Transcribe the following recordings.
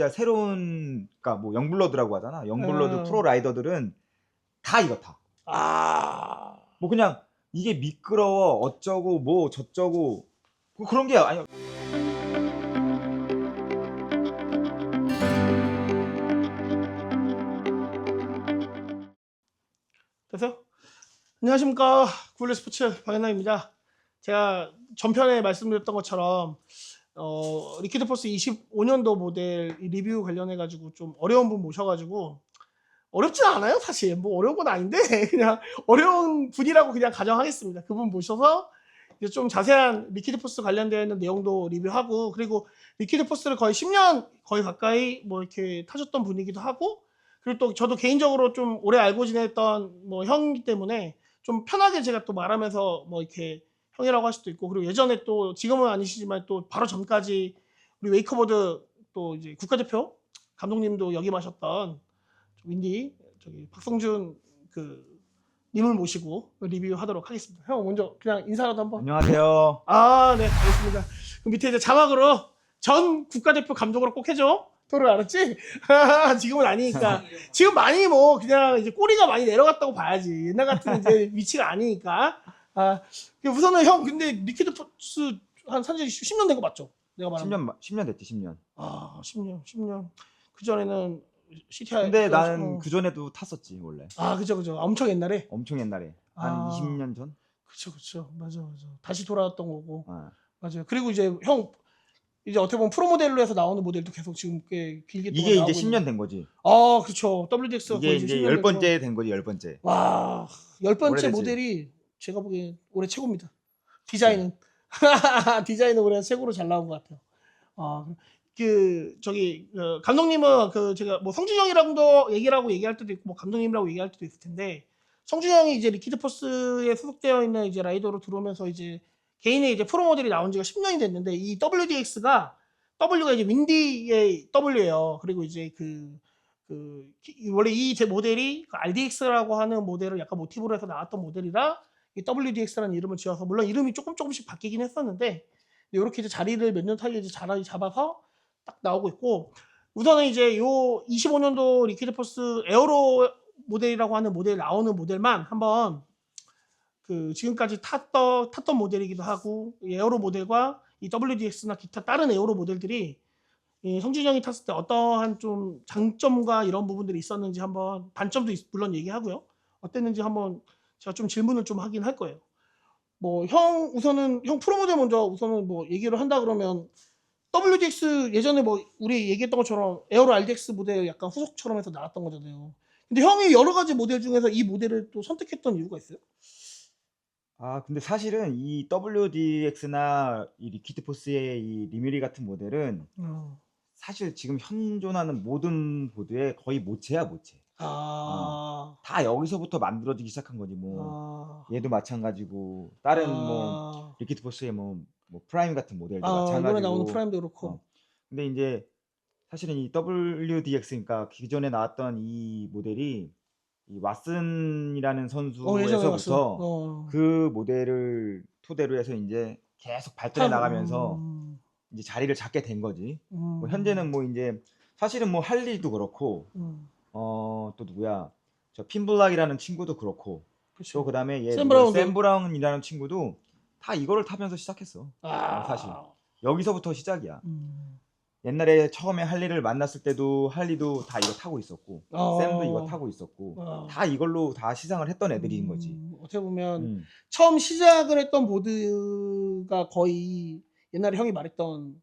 진짜 새로운 그러니까 뭐 영블러드라고 하잖아. 영블러드 음. 프로 라이더들은 다 타. 아. 뭐 그냥 이게 미끄러워 어쩌고 뭐 저쩌고 뭐 그런 게 아니 됐어요? 안녕하십니까. 구글레 스포츠 박연아입니다. 제가 전편에 말씀드렸던 것처럼 어, 리퀴드 포스 25년도 모델 이 리뷰 관련해 가지고 좀 어려운 분 모셔가지고 어렵진 않아요 사실. 뭐 어려운 건 아닌데 그냥 어려운 분이라고 그냥 가정하겠습니다. 그분 모셔서 이제 좀 자세한 리퀴드 포스 관련되어 있는 내용도 리뷰하고 그리고 리퀴드 포스를 거의 10년 거의 가까이 뭐 이렇게 타셨던 분이기도 하고 그리고 또 저도 개인적으로 좀 오래 알고 지냈던 뭐 형이기 때문에 좀 편하게 제가 또 말하면서 뭐 이렇게 형이라고 할 수도 있고 그리고 예전에 또 지금은 아니시지만 또 바로 전까지 우리 웨이크보드 또 이제 국가대표 감독님도 역임하셨던 윈디 저기 박성준 그 님을 모시고 리뷰하도록 하겠습니다. 형 먼저 그냥 인사라도 한번. 안녕하세요. 아, 네, 알겠습니다. 그럼 밑에 이제 자막으로 전 국가대표 감독으로 꼭 해줘. 토를 알았지? 지금은 아니니까. 지금 많이 뭐 그냥 이제 꼬리가 많이 내려갔다고 봐야지. 옛날 같은 이제 위치가 아니니까. 아, 우선은 형 근데 리퀴드 포스 한 산지 10년 된 거 맞죠? 내가 말한 10년 10년 됐지 10년. 아, 10년, 10년. 그 전에는 CTI. 근데 어. 나는 그 전에도 탔었지 원래. 아, 그죠, 그죠. 엄청 옛날에. 엄청 옛날에 한 아. 20년 전. 그쵸, 그쵸. 맞아, 맞아. 다시 돌아왔던 거고. 어. 맞아요. 그리고 이제 형 이제 어떻게 보면 프로 모델로 해서 나오는 모델도 계속 지금 꽤 길게 이게 이제 나오고 10년 있는- 된 거지. 아, 그렇죠. WDX가 이게 거의 이제 10년 열 돼서- 번째 된 거지 열 번째. 와, 열 번째 오래되지. 모델이 제가 보기엔 올해 최고입니다. 디자인은 디자인은 올해 최고로 잘 나온 것 같아요. 아, 그 저기 그 감독님은 그 제가 뭐 성준형이랑도 얘기라고 얘기할 때도 있고 뭐 감독님이라고 얘기할 때도 있을 텐데 성준형이 이제 리퀴드 포스에 소속되어 있는 이제 라이더로 들어오면서 이제 개인의 이제 프로 모델이 나온 지가 10년이 됐는데 이 WDX가 W가 이제 윈디의 W예요. 그리고 이제 그, 그 기- 원래 이 제 모델이 그 RDX라고 하는 모델을 약간 모티브로 해서 나왔던 모델이라 이 WDX라는 이름을 지어서 물론 이름이 조금 조금씩 바뀌긴 했었는데 이렇게 이제 자리를 몇 년 사이에 이제 자리 잡아서 딱 나오고 있고 우선은 이제 요 25년도 리퀴드 포스 에어로 모델이라고 하는 모델 나오는 모델만 한번 그 지금까지 탔던 탔던 모델이기도 하고 이 에어로 모델과 이 WDX나 기타 다른 에어로 모델들이 이 성준이 형이 탔을 때 어떠한 좀 장점과 이런 부분들이 있었는지 한번 단점도 있- 물론 얘기하고요. 어땠는지 한번 제가 좀 질문을 좀 하긴 할 거예요. 뭐 형 우선은 형 프로 모델 먼저 우선은 뭐 얘기를 한다 그러면 WDX 예전에 뭐 우리 얘기했던 것처럼 에어로 RDX 모델 약간 후속처럼 해서 나왔던 거잖아요. 근데 형이 여러 가지 모델 중에서 이 모델을 또 선택했던 이유가 있어요? 아 근데 사실은 이 WDX나 이 리퀴드 포스의 이 리뮤리 같은 모델은 어. 사실 지금 현존하는 모든 보드에 거의 모체야 모체. 아. 다 여기서부터 만들어지기 시작한 거지 뭐. 아. 얘도 마찬가지고 다른 뭐 아. 리퀴드 포스의 뭐, 뭐 프라임 같은 모델도 아, 이번에 마찬가지고. 나오는 프라임도 그렇고. 어. 근데 이제 사실은 이 WDX 그러니까 기존에 나왔던 이 모델이 이 왓슨이라는 어, 예전에 왔어. 선수에서부터 어. 그 모델을 토대로 해서 이제 계속 발전해 나가면서 음, 이제 자리를 잡게 된 거지. 음, 뭐 현재는 뭐 이제 사실은 뭐 할리도 그렇고 음, 어 또 누구야 저 핀블락이라는 친구도 그렇고 그쵸. 또 그다음에 얘샘 누구야? 브라운도. 샘 브라운이라는 친구도 다 이거를 타면서 시작했어. 아, 사실. 여기서부터 시작이야. 음. 옛날에 처음에 할리를 만났을 때도 할리도 다 이거 타고 있었고 어. 샘도 이거 타고 있었고 어. 다 이걸로 다 시상을 했던 애들인 거지. 음, 어떻게 보면 음. 처음 시작을 했던 보드가 거의 옛날에 형이 말했던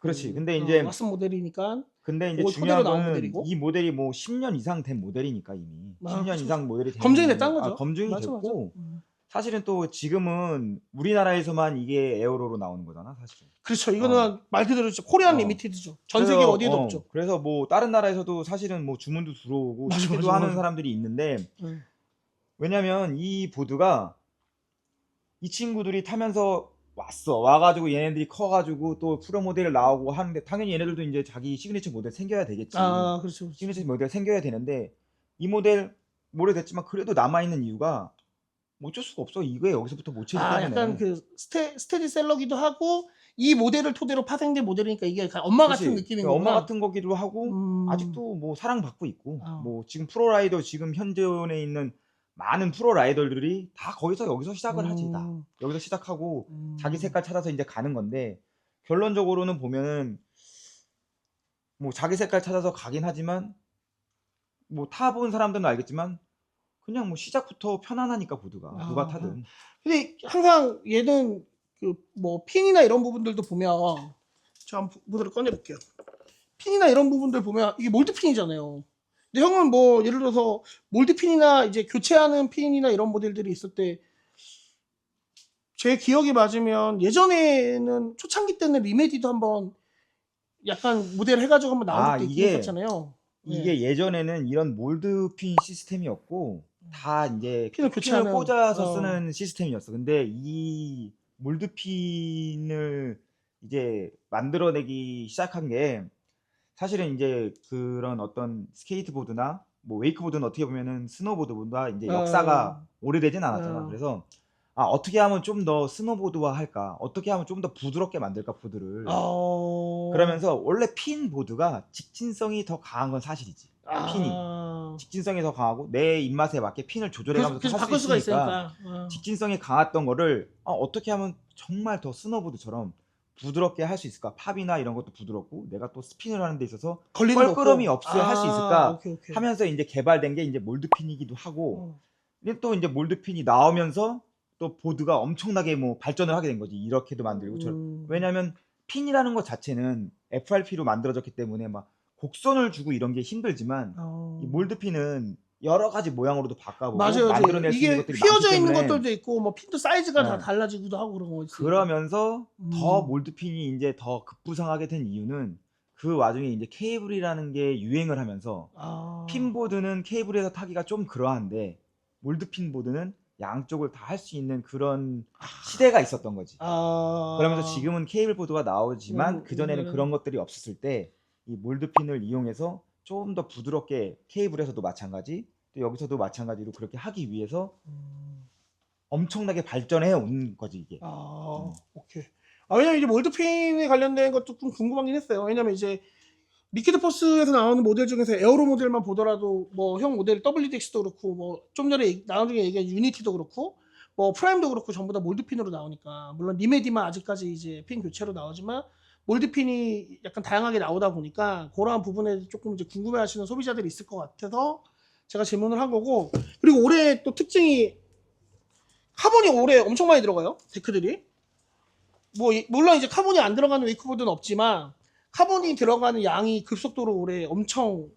그렇지. 그, 근데 어, 이제 왓슨 모델이니까 근데 이제 그거 중요한 토대로 나온 거는 모델이고? 이 모델이 뭐 10년 이상 된 모델이니까 이미 아, 10년 그쵸, 이상 모델이 된 검증이 됐다는 거죠. 아, 검증이 맞아. 됐고 음. 사실은 또 지금은 우리나라에서만 이게 에어로로 나오는 거잖아, 사실. 그렇죠. 이거는 말 그대로 진짜 코리안 어. 리미티드죠. 전 세계 그래서, 어디에도 어, 없죠. 그래서 뭐 다른 나라에서도 사실은 뭐 주문도 들어오고 맞아, 맞아, 하는 맞아. 사람들이 있는데 음. 왜냐면 이 보드가 이 친구들이 타면서 왔어. 와가지고 얘네들이 커가지고 또 프로 모델을 나오고 하는데 당연히 얘네들도 이제 자기 시그니처 모델 생겨야 되겠지. 아, 그렇죠. 그렇죠. 시그니처 모델 생겨야 되는데 이 모델 오래됐지만 그래도 남아 있는 이유가 어쩔 수가 없어. 이거에 여기서부터 못 채기 아, 때문에. 약간 그 스테, 스테디셀러기도 하고 이 모델을 토대로 파생된 모델이니까 이게 약간 엄마 같은 그치? 느낌인 그러니까 거구나. 엄마 같은 거기도 하고 음. 아직도 뭐 사랑받고 있고 어. 뭐 지금 프로라이더 지금 현존에 있는 많은 프로 라이더들이 다 거기서 여기서 시작을 하지 다 음. 여기서 시작하고 음. 자기 색깔 찾아서 이제 가는 건데 결론적으로는 보면은 뭐 자기 색깔 찾아서 가긴 하지만 뭐 타본 사람들은 알겠지만 그냥 뭐 시작부터 편안하니까 보드가 아, 누가 타든 근데 항상 얘는 그 뭐 핀이나 이런 부분들도 보면 제가 한번 모델을 꺼내 볼게요. 핀이나 이런 부분들 보면 이게 몰드 핀이잖아요. 근데 형은 뭐 예를 들어서 몰드 핀이나 이제 교체하는 핀이나 이런 모델들이 있을 때 제 기억이 맞으면 예전에는 초창기 때는 리메디도 한번 약간 모델 해가지고 한번 나온 아, 적도 이게- 했었잖아요. 이게 예전에는 이런 몰드 핀 시스템이었고 다 이제 핀을 핀을 교체하는 꽂아서 어. 쓰는 시스템이었어. 근데 이 몰드 핀을 이제 만들어내기 시작한 게 사실은 이제 그런 어떤 스케이트보드나 뭐 웨이크보드는 어떻게 보면은 스노보드보다 이제 어. 역사가 오래되진 않았잖아. 어. 그래서 아 어떻게 하면 좀 더 스노보드화 할까? 어떻게 하면 좀 더 부드럽게 만들까 보드를. 어... 그러면서 원래 핀 보드가 직진성이 더 강한 건 사실이지. 핀이. 아... 직진성이 더 강하고 내 입맛에 맞게 핀을 조절해가면서 그래서 할 바꿀 수 수가 있으니까, 있으니까. 어. 직진성이 강했던 거를 아, 어떻게 하면 정말 더 스노보드처럼 부드럽게 할 수 있을까? 팝이나 이런 것도 부드럽고 내가 또 스핀을 하는 데 있어서 걸리는 거 껄끄럼이 없고. 없이 할 수 있을까? 오케이, 오케이. 하면서 이제 개발된 게 이제 몰드핀이기도 하고 어. 근데 또 이제 몰드핀이 나오면서 또 보드가 엄청나게 뭐 발전을 하게 된 거지 이렇게도 만들고 저 음. 왜냐면 핀이라는 것 자체는 FRP로 만들어졌기 때문에 막 곡선을 주고 이런 게 힘들지만 어. 이 몰드핀은 여러 가지 모양으로도 바꿔보고 맞아요. 만들어낼 수 이게 있는 것들이 휘어져 많기 있는 때문에 것들도 있고 뭐 핀도 사이즈가 다 네. 달라지기도 하고 그런 거 있어요. 그러면서 음. 더 몰드핀이 이제 더 급부상하게 된 이유는 그 와중에 이제 케이블이라는 게 유행을 하면서 아. 핀보드는 케이블에서 타기가 좀 그러한데 몰드핀 보드는 양쪽을 다 할 수 있는 그런 시대가 있었던 거지. 아. 그러면서 지금은 케이블 보드가 나오지만 음, 그 전에는 음. 그런 것들이 없었을 때 이 몰드핀을 이용해서 좀더 부드럽게 케이블에서도 마찬가지 또 여기서도 마찬가지로 그렇게 하기 위해서 음. 엄청나게 발전해 온 거지 이게. 아, 음. 오케이. 아, 왜냐면 이제 몰드핀에 관련된 것도 좀 궁금하긴 했어요. 왜냐면 이제 리퀴드 포스에서 나오는 모델 중에서 에어로 모델만 보더라도 뭐 형 모델 WDX도 그렇고 뭐 좀 전에 얘기- 나온 중에 얘기한 유니티도 그렇고 뭐 프라임도 그렇고 전부 다 몰드핀으로 나오니까 물론 리메디만 아직까지 이제 핀 교체로 나오지만 몰드핀이 약간 다양하게 나오다 보니까 그러한 부분에 조금 이제 궁금해하시는 소비자들이 있을 것 같아서 제가 질문을 한 거고 그리고 올해 또 특징이 카본이 올해 엄청 많이 들어가요 데크들이 뭐 이- 물론 이제 카본이 안 들어가는 웨이크보드는 없지만 카본이 들어가는 양이 급속도로 올해 엄청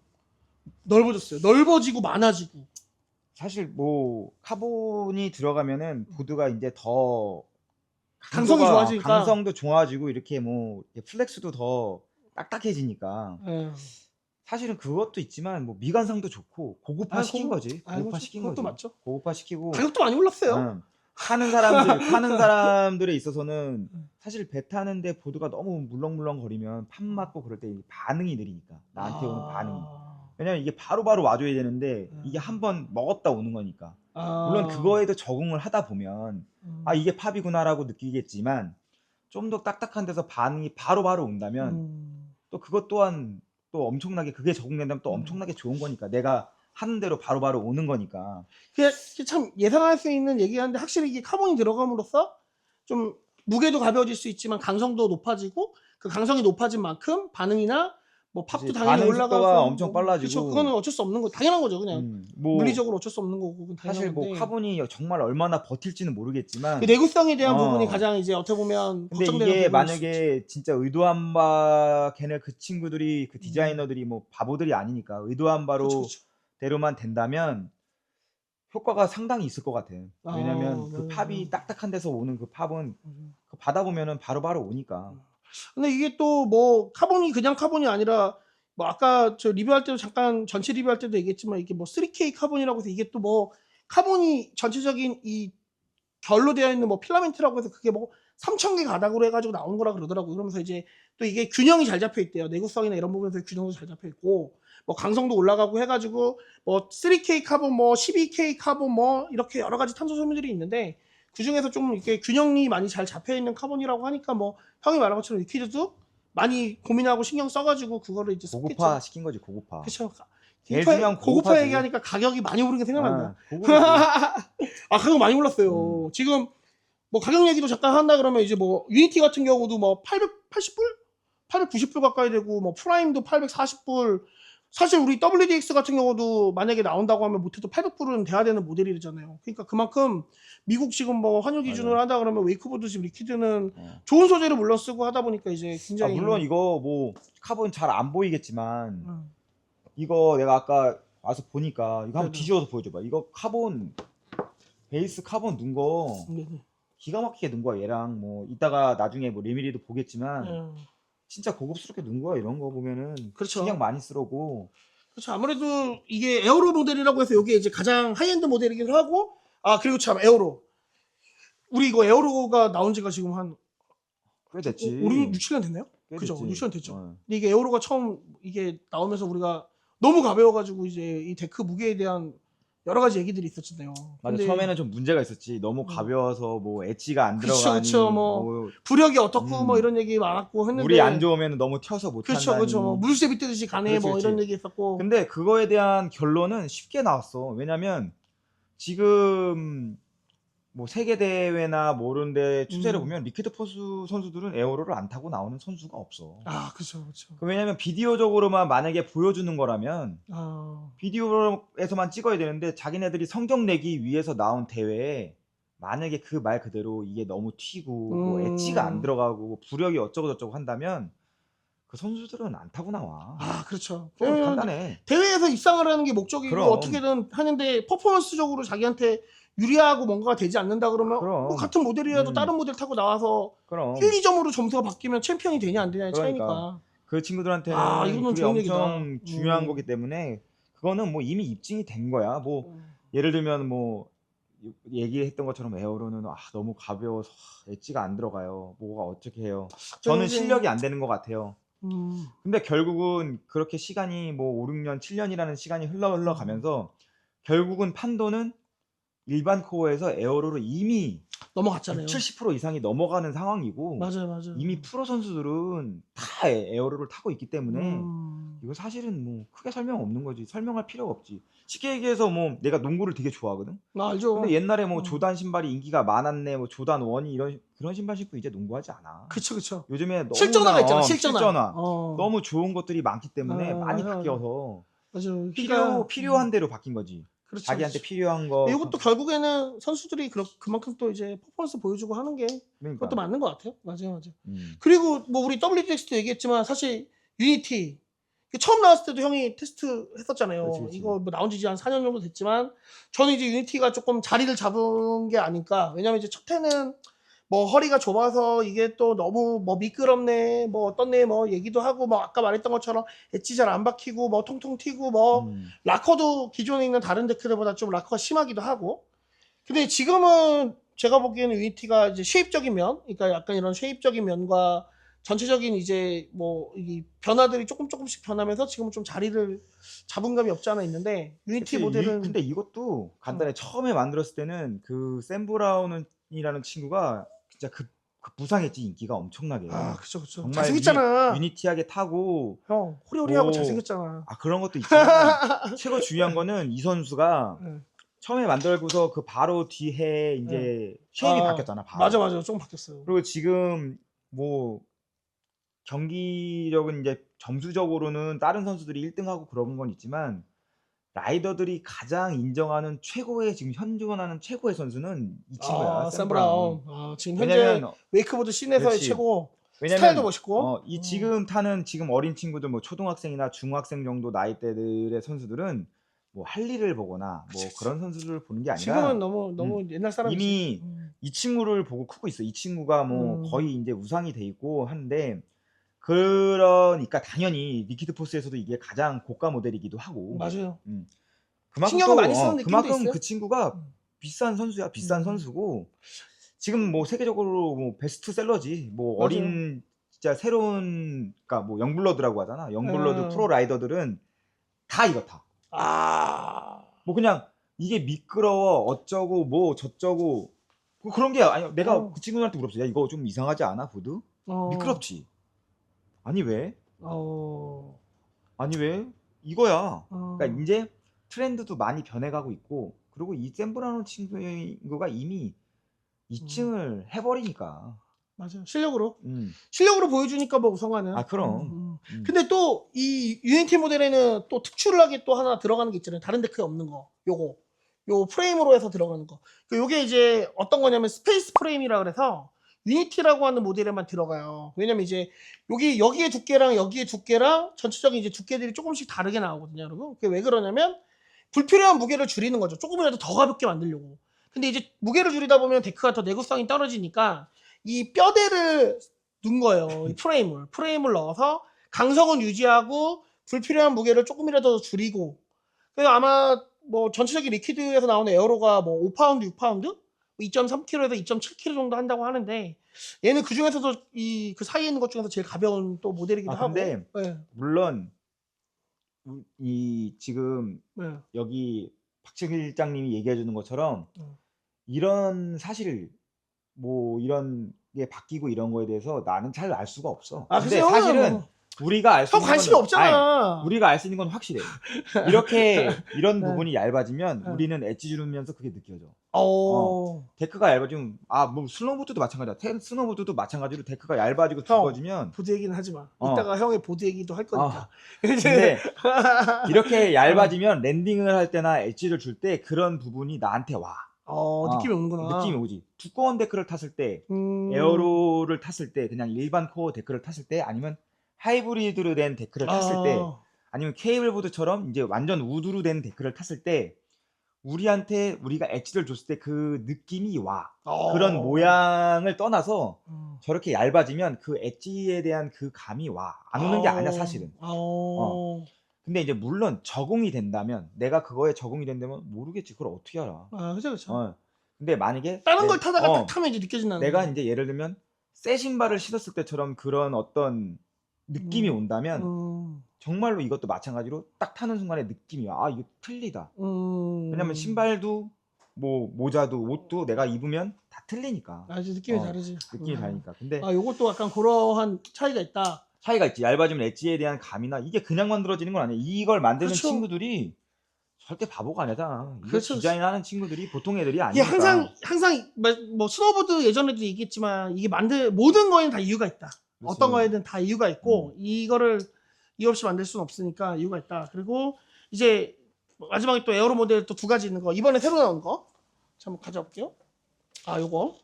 넓어졌어요. 넓어지고 많아지고. 사실 뭐 카본이 들어가면은 보드가 이제 더 강성이 강도가- 좋아지니까. 강성도 좋아지고 이렇게 뭐 플렉스도 더 딱딱해지니까 예. 사실은 그것도 있지만 뭐 미관상도 좋고 고급화 아, 시킨 고- 거지 아, 고급화 시킨 그것도 거지 맞죠. 고급화 시키고 가격도 많이 올랐어요. 응. 타는 사람들 타는 사람들에 있어서는 음. 사실 배 타는데 보드가 너무 물렁물렁 거리면 판 맞고 그럴 때 반응이 느리니까 나한테 오는 반응이 왜냐면 이게 바로바로 와줘야 되는데 음. 이게 한 번 먹었다 오는 거니까 아. 물론 그거에도 적응을 하다 보면 음. 아 이게 팝이구나라고 느끼겠지만 좀 더 딱딱한 데서 반응이 바로바로 온다면 음. 또 그것 또한 또 엄청나게 그게 적응된다면 또 음. 엄청나게 좋은 거니까 내가 하는 대로 바로바로 오는 거니까 그게 참 예상할 수 있는 얘기하는데 확실히 이게 카본이 들어감으로써 좀 무게도 가벼워질 수 있지만 강성도 높아지고 그 강성이 높아진 만큼 반응이나 뭐 팝도 당연히 올라가고 속도가 엄청 빨라지고. 그쵸, 그거는 어쩔 수 없는 거 당연한 거죠 그냥 음, 뭐 물리적으로 어쩔 수 없는 거고 그건 당연한 사실 뭐 건데. 카본이 정말 얼마나 버틸지는 모르겠지만 그 내구성에 대한 어. 부분이 가장 이제 어떻게 보면 근데 걱정되는 이게 부분일 만약에 진짜 의도한 바 걔네 그 친구들이 음. 그 디자이너들이 뭐 바보들이 아니니까 의도한 바로 그쵸, 그쵸. 대로만 된다면 효과가 상당히 있을 것 같아. 아, 왜냐면 그 네. 팝이 딱딱한 데서 오는 그 팝은 음. 그 받아보면은 바로바로 오니까. 근데 이게 또 뭐 카본이 그냥 카본이 아니라 뭐 아까 저 리뷰할 때도 잠깐 전체 리뷰할 때도 얘기했지만 이게 뭐 3K 카본이라고 해서 이게 또 뭐 카본이 전체적인 이 결로 되어 있는 뭐 필라멘트라고 해서 그게 뭐 3,000개 가닥으로 해가지고 나온 거라 그러더라고요. 그러면서 이제 또 이게 균형이 잘 잡혀 있대요. 내구성이나 이런 부분에서 균형도 잘 잡혀 있고 뭐 강성도 올라가고 해가지고 뭐 3K 카본 뭐 12K 카본 뭐 이렇게 여러 가지 탄소 소모들이 있는데 그 중에서 좀 이렇게 균형이 많이 잘 잡혀 있는 카본이라고 하니까 뭐 형이 말한 것처럼 위키드도 많이 고민하고 신경 써가지고 그거를 이제 고급화 시킨 거지 고급화. 그렇죠. 제일 고급화, 중요한 고급화 고급화지. 얘기하니까 가격이 많이 오른 게 생각난다. 아. 아 가격 많이 올랐어요. 음. 지금 뭐 가격 얘기도 잠깐 한다 그러면 이제 뭐 유니티 같은 경우도 뭐 880불, 890불 가까이 되고 뭐 프라임도 840불. 사실 우리 WDX 같은 경우도 만약에 나온다고 하면 못해도 800불은 돼야 되는 모델이잖아요. 그러니까 그만큼 미국 지금 뭐 환율 기준으로. 한다 그러면 웨이크보드 지금 리퀴드는 어. 좋은 소재를 물론 쓰고 하다 보니까 이제 아, 굉장히 물론 이거 뭐 카본 잘 안 보이겠지만 음. 이거 내가 아까 와서 보니까 이거 한번 네네. 뒤집어서 보여줘봐. 이거 카본 베이스 카본 넣은 거 네, 네. 기가 막히게 넣은 거야. 얘랑 뭐 이따가 나중에 뭐 리미리도 보겠지만 음. 진짜 고급스럽게 넣은 거야. 이런 거 보면은 그렇죠. 신경 많이 쓰라고. 그렇죠. 아무래도 이게 에어로 모델이라고 해서 여기 이제 가장 하이엔드 모델이기도 하고 아 그리고 참 에어로 우리 이거 에어로가 나온 지가 지금 한 꽤 됐지. 5, 6, 7년 됐나요? 꽤 그죠. 됐지. 6년 됐죠. 어. 근데 이게 에어로가 처음 이게 나오면서 우리가 너무 가벼워가지고 이제 이 데크 무게에 대한 여러 가지 얘기들이 있었잖아요. 맞아. 근데 처음에는 좀 문제가 있었지. 너무 음. 가벼워서 뭐 엣지가 안 그쵸, 들어가니. 그쵸, 뭐 부력이 어떻고 음. 뭐 이런 얘기 많았고 했는데 물이 안 좋으면 너무 튀어서 못 그렇죠, 한다니. 그렇죠. 뭐 물새비 뜨듯이 가네 그렇지, 뭐 그렇지. 이런 얘기 했었고. 근데 그거에 대한 결론은 쉽게 나왔어. 왜냐면 지금 뭐 세계 대회나 모르는데 추세를 음. 보면 리퀴드 포수 선수들은 에어로를 안 타고 나오는 선수가 없어. 아 그렇죠, 그렇죠. 그 왜냐면 비디오적으로만 만약에 보여주는 거라면 아 비디오에서만 찍어야 되는데 자기네들이 성적 내기 위해서 나온 대회에 만약에 그 말 그대로 이게 너무 튀고 뭐 음. 엣지가 안 들어가고 부력이 어쩌고 저쩌고 한다면 그 선수들은 안 타고 나와. 아, 그렇죠. 그건 왜냐면 간단해. 대회에서 입상을 하는 게 목적이고 그럼. 어떻게든 하는데 퍼포먼스적으로 자기한테 유리하고 뭔가가 되지 않는다 그러면 그럼. 뭐 같은 모델이라도 음. 다른 모델 타고 나와서 그럼 1, 2점으로 점수가 바뀌면 챔피언이 되냐 안 되냐의 그러니까. 차이니까. 그 친구들한테는 아, 이거는 그게 좋은 얘기다. 엄청 중요한 음. 거기 때문에 그거는 뭐 이미 입증이 된 거야. 뭐 예를 들면 뭐 얘기했던 것처럼 에어로는 아 너무 가벼워서 엣지가 안 들어가요. 뭐가 어떻게 해요. 저는 이제- 실력이 안 되는 것 같아요. 음, 근데 결국은 그렇게 시간이 뭐 5, 6년, 7년이라는 시간이 흘러 흘러 가면서 결국은 판도는 일반 코어에서 에어로로 이미 넘어갔잖아요. 70% 이상이 넘어가는 상황이고 맞아요, 맞아요. 이미 프로 선수들은 다 에- 에어로를 타고 있기 때문에 음, 이거 사실은 뭐 크게 설명 없는 거지. 설명할 필요가 없지. 쉽게 얘기해서 뭐 내가 농구를 되게 좋아하거든. 나 알죠. 근데 옛날에 뭐 음. 조단 신발이 인기가 많았네, 뭐 조단 원이 이런 그런 신발 신고 이제 농구하지 않아. 그쵸, 그쵸. 요즘에 너무 실전화가 있잖아, 실전화. 실전화. 어, 너무 좋은 것들이 많기 때문에 어, 많이 맞아, 바뀌어서 맞아요. 필요 그러니까, 필요한 음, 대로 바뀐 거지. 그렇죠, 자기한테. 필요한 거. 이것도 결국에는 선수들이 그렇, 그만큼 또 이제 퍼포먼스 보여주고 하는 게 그러니까. 그것도 맞는 것 같아요. 맞아요, 맞아요. 음. 그리고 뭐 우리 WDX도 얘기했지만 사실 유니티 처음 나왔을 때도 형이 테스트 했었잖아요. 그치, 그치. 이거 뭐 나온 지 한 4년 정도 됐지만 저는 이제 유니티가 조금 자리를 잡은 게 아닐까. 왜냐면 이제 첫 해는 뭐 허리가 좁아서 이게 또 너무 뭐 미끄럽네, 뭐 어떻네, 뭐 얘기도 하고 뭐 아까 말했던 것처럼 엣지 잘 안 박히고 뭐 통통 튀고 뭐 음. 라커도 기존에 있는 다른 데크들보다 좀 라커가 심하기도 하고. 근데 지금은 제가 보기에는 유니티가 이제 쉐입적인 면, 그러니까 약간 이런 쉐입적인 면과 전체적인 이제 뭐 이 변화들이 조금 조금씩 변하면서 지금은 좀 자리를 잡은 감이 없지 않아 있는데 유니티 모델은 음. 이- 근데 이것도 간단해. 처음에 만들었을 때는 그 샘 브라운이라는 친구가 진짜 그, 그 부상했지 인기가 엄청나게. 아 그쵸 그쵸 정말 잘생겼잖아 유니 티하게 타고 형 호리호리하고 오. 잘생겼잖아 아 그런 것도 있지만 최고 중요한 거는 이 선수가 응. 처음에 만들고서 그 바로 뒤에 이제 쉐입이 아, 바뀌었잖아. 바로. 맞아 맞아 조금 바뀌었어요 그리고 지금 뭐 경기력은 이제 점수적으로는 다른 선수들이 1등하고 그런 건 있지만 라이더들이 가장 인정하는 최고의 지금 현존하는 최고의 선수는 이 친구야. 아, 샘샘 브라운 아, 지금 현재 왜냐면 웨이크보드 씬에서의 그렇지. 최고 왜냐면 스타일도 멋있고 어, 이 음. 지금 타는 지금 어린 친구들 뭐 초등학생이나 중학생 정도 나이대들의 선수들은 뭐 할 일을 보거나 뭐 그치, 그치. 그런 선수들을 보는 게 아니라 지금은 너무 너무 옛날 사람이지 이미 음. 이 친구를 보고 크고 있어. 이 친구가 뭐 음. 거의 이제 우상이 돼 있고 한데 그러니까 당연히 리퀴드 포스에서도 이게 가장 고가 모델이기도 하고 맞아요 그만큼 신경을 또, 많이 쓰는 어, 느낌도 그만큼 있어요. 그 친구가 음. 비싼 선수야. 비싼 음. 선수고 지금 뭐 세계적으로 뭐 베스트셀러지. 뭐 맞아요. 어린 진짜 새로운 그러니까 뭐 영블러드라고 하잖아. 영블러드 음. 프로 라이더들은 다 타. 아뭐 그냥 이게 미끄러워 어쩌고 뭐 저쩌고 그- 그런 게 아니 내가 어. 그 친구한테 물었어. 야 이거 좀 이상하지 않아 보드? 어. 미끄럽지. 아니 왜? 어. 아니 왜? 이거야. 어. 그러니까 이제 트렌드도 많이 변해가고 있고 그리고 이 샘브라는 친구가 이미 2층을 해버리니까. 맞아요. 실력으로. 음. 실력으로 보여주니까 뭐 우승하는. 아, 그럼. 음, 음. 음. 근데 또이 유니티 모델에는 또 특출나게 또 하나 들어가는 게 있잖아요. 다른 데크에 없는 거. 요거. 요 프레임으로 해서 들어가는 거. 그 요게 이제 어떤 거냐면 스페이스 프레임이라 그래서 유니티라고 하는 모델에만 들어가요. 왜냐면 이제 여기 여기의 두께랑 여기의 두께랑 전체적인 이제 두께들이 조금씩 다르게 나오거든요, 여러분. 그게 왜 그러냐면 불필요한 무게를 줄이는 거죠. 조금이라도 더 가볍게 만들려고. 근데 이제 무게를 줄이다 보면 데크가 더 내구성이 떨어지니까 이 뼈대를 넣은 거예요. 이 프레임을. 프레임을 넣어서 강성은 유지하고 불필요한 무게를 조금이라도 줄이고. 그래서 아마 뭐 전체적인 리퀴드에서 나오는 에어로가 뭐 5파운드, 6파운드? 2.3kg에서 2.7kg 정도 한다고 하는데 얘는 그 중에서도 이 그 사이에 있는 것 중에서 제일 가벼운 또 모델이기도 아, 하고. 근데 네, 물론 우- 이 지금 네. 여기 박칠장님이 얘기해 주는 것처럼 음. 이런 사실 뭐 이런 게 바뀌고 이런 거에 대해서 나는 잘 알 수가 없어. 아, 근데 글쎄요. 사실은 우리가 알 수 형 있는 관심이 거는- 없잖아. 아니, 우리가 알 수 있는 건 확실해. 이렇게 이런 네. 부분이 얇아지면 네. 우리는 엣지 주면서 그게 느껴져. 어. 데크가 얇아지면 아뭐 스노보드도 마찬가지야. 테- 스노보드도 마찬가지로 데크가 얇아지고 형. 두꺼워지면 보드 얘기는 하지 마. 어. 이따가 형의 보드 얘기도 할 거니까. 근데 이렇게 얇아지면 랜딩을 할 때나 엣지를 줄 때 그런 부분이 나한테 와. 어, 어, 느낌이 오는구나. 느낌이 오지. 두꺼운 데크를 탔을 때, 음. 에어로를 탔을 때, 그냥 일반 코어 데크를 탔을 때, 아니면 하이브리드로 된 데크를 탔을 아. 때, 아니면 케이블보드처럼 이제 완전 우드로 된 데크를 탔을 때, 우리한테 우리가 엣지를 줬을 때 그 느낌이 와. 어. 그런 모양을 떠나서 음. 저렇게 얇아지면 그 엣지에 대한 그 감이 와. 안 오는 게 아니야, 사실은. 어. 근데 이제 물론 적응이 된다면, 내가 그거에 적응이 된다면 모르겠지. 그걸 어떻게 알아. 아, 그죠, 그죠. 어. 근데 만약에 다른 내- 걸 타다가 어, 딱 타면 이제 느껴진다는 내가 거지. 이제 예를 들면 새 신발을 신었을 때처럼 그런 어떤 느낌이 음. 온다면 음. 정말로 이것도 마찬가지로 딱 타는 순간에 느낌이 와. 아 이거 틀리다. 음. 왜냐면 신발도 뭐 모자도 옷도 내가 입으면 다 틀리니까 아주 느낌이 어, 다르지. 느낌이 음. 다르니까. 근데 아, 요것도 약간 그러한 차이가 있다. 차이가 있지. 얇아지면 엣지에 대한 감이나 이게 그냥 만들어지는 건 아니야. 이걸 만드는 그렇죠. 친구들이 절대 바보가 아니잖아. 이거 그렇죠. 디자인하는 친구들이 보통 애들이 이게 아니니까. 항상 항상 뭐- 뭐 스노보드 예전에도 얘기했지만 이게 만들 모든 거에는 다 이유가 있다. 그렇지. 어떤 거에는 다 이유가 있고 음. 이거를 이유 없이 만들 수는 없으니까 이유가 있다. 그리고 이제 마지막에 또 에어로 모델 또 두 가지 있는 거 이번에 새로 나온 거 자, 한번 가져볼게요. 아 요거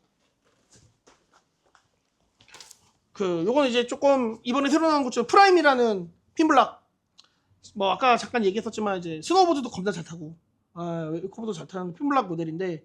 그 요거는 이제 조금 이번에 새로 나온 것 중에 프라임이라는 핀블락 뭐 아까 잠깐 얘기했었지만 이제 스노보드도 겁나 잘 타고 아 에코보도 잘 타는 핀블락 모델인데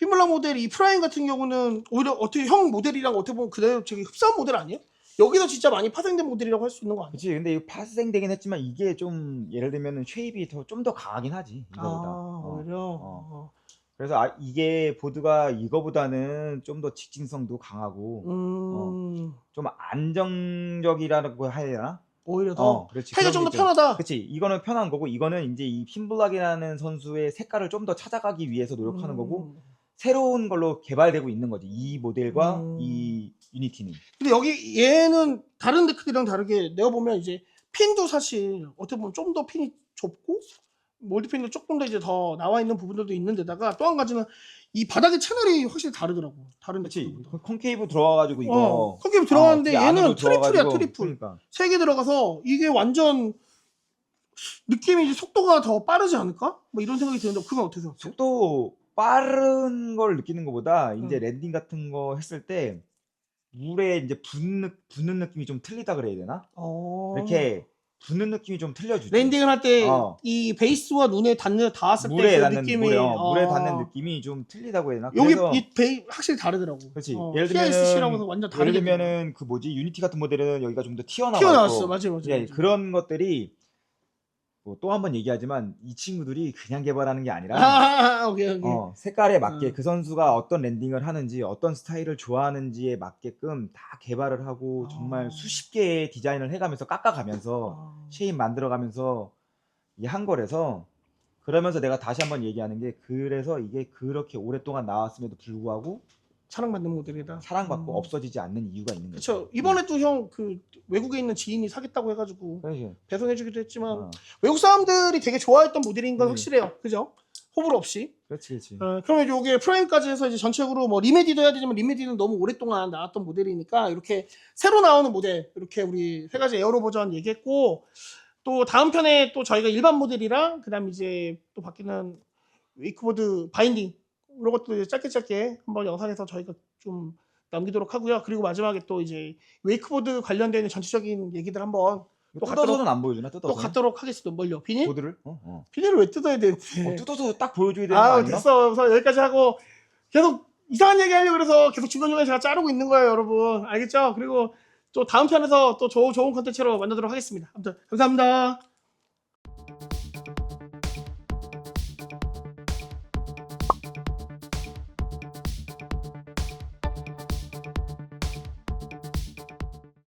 핀블락 모델 이 프라임 같은 경우는 오히려 어떻게 형 모델이랑 어떻게 보면 그대로 되게 흡사한 모델 아니에요? 여기서 진짜 많이 파생된 모델이라고 할 수 있는 거 아니에요? 그치 근데 이거 파생되긴 했지만 이게 좀 예를 들면은 쉐입이 더 좀 더 강하긴 하지 이거보다 아 어. 오히려 어. 어. 그래서 아, 이게 보드가 이거보다는 좀 더 직진성도 강하고 음좀 안정적이라고 해야 되나? 오히려 더 어, 그렇지. 그런 좀 더. 편하다. 그치. 이거는 편한 거고 이거는 이제 이 핀블락이라는 선수의 색깔을 좀 더 찾아가기 위해서 노력하는 거고 음. 새로운 걸로 개발되고 있는 거지. 이 모델과 음. 이 유니티는. 근데 여기 얘는 다른 데크들이랑 다르게 내가 보면 이제 핀도 사실 어떻게 보면 좀 더 핀이 좁고 몰드핀도 조금 더 이제 더 나와 있는 부분들도 있는데다가 또 한 가지는 이 바닥의 채널이 확실히 다르더라고. 다른 그치. 데크들보다. 콘케이브 들어와가지고 이거. 어, 콘케이브 들어가는데 어, 이 얘는 안으로 트리플이야 트리플. 그러니까. 세 개 들어가서 이게 완전 느낌이 이제 속도가 더 빠르지 않을까? 뭐 이런 생각이 드는데 그건 어떻게 생각해? 속도 빠른 걸 느끼는 것보다 이제 음. 랜딩 같은 거 했을 때 물에 이제 붙는, 붙는 느낌이 좀 틀리다 그래야 되나? 어... 이렇게 붙는 느낌이 좀 틀려주지. 랜딩을 할 때 이 어. 베이스와 눈에 닿는 닿았을 때 물에 그 닿는 느낌이 물에, 어, 물에 어. 닿는 느낌이 좀 틀리다고 해야 되나? 여기 그래서 이 베이 확실히 다르더라고. 그렇지. 어, 예를 PISC라고 들면은- 해서 완전 예를 다르게 들면은 그 뭐지 유니티 같은 모델은 여기가 좀 더 튀어나와 튀어나왔어. 있고 맞아요, 맞아요. 예, 맞아요. 그런 것들이 뭐 또 한 번 얘기하지만 이 친구들이 그냥 개발하는 게 아니라 아, 오케이 오케이. 어, 색깔에 맞게 어. 그 선수가 어떤 랜딩을 하는지 어떤 스타일을 좋아하는지에 맞게끔 다 개발을 하고 정말 아. 수십 개의 디자인을 해가면서 깎아가면서 아. 쉐입 만들어가면서 이 한 거라서 그러면서 내가 다시 한번 얘기하는 게 그래서 이게 그렇게 오랫동안 나왔음에도 불구하고 사랑받는 모델이다. 사랑받고 음. 없어지지 않는 이유가 있는 거죠. 그렇죠. 이번에도 형그 외국에 있는 지인이 사겠다고 해가지고 그렇죠. 배송해주기도 했지만 어, 외국 사람들이 되게 좋아했던 모델인 건 음. 확실해요. 그죠? 호불호 없이. 그렇지, 그렇지. 어, 그러면 요게 프라임까지 해서 이제 전체적으로 뭐 리메디도 해야 되지만 리메디는 너무 오랫동안 나왔던 모델이니까 이렇게 새로 나오는 모델 이렇게 우리 세 가지 에어로 버전 얘기했고 또 다음 편에 또 저희가 일반 모델이랑 그다음 이제 또 바뀌는 웨이크보드 바인딩 이런 것도 이제 짧게 짧게 한번 영상에서 저희가 좀 남기도록 하고요. 그리고 마지막에 또 이제 웨이크보드 관련된 전체적인 얘기들 한번 또 뜯어서는 안 보여주나? 또 뜯어서. 갖도록 하겠습니다. 뭘요? 비닐? 보드를? 어, 어. 비닐을 왜 뜯어야 되는데? 어, 뜯어서 딱 보여줘야 되는 거 아 아닌가? 됐어. 그래서 여기까지 하고 계속 이상한 얘기 하려고 그래서 계속 중간중간에 제가 자르고 있는 거예요, 여러분. 알겠죠? 그리고 또 다음 편에서 또 좋은 좋은 컨텐츠로 만나도록 하겠습니다. 아무튼 감사합니다.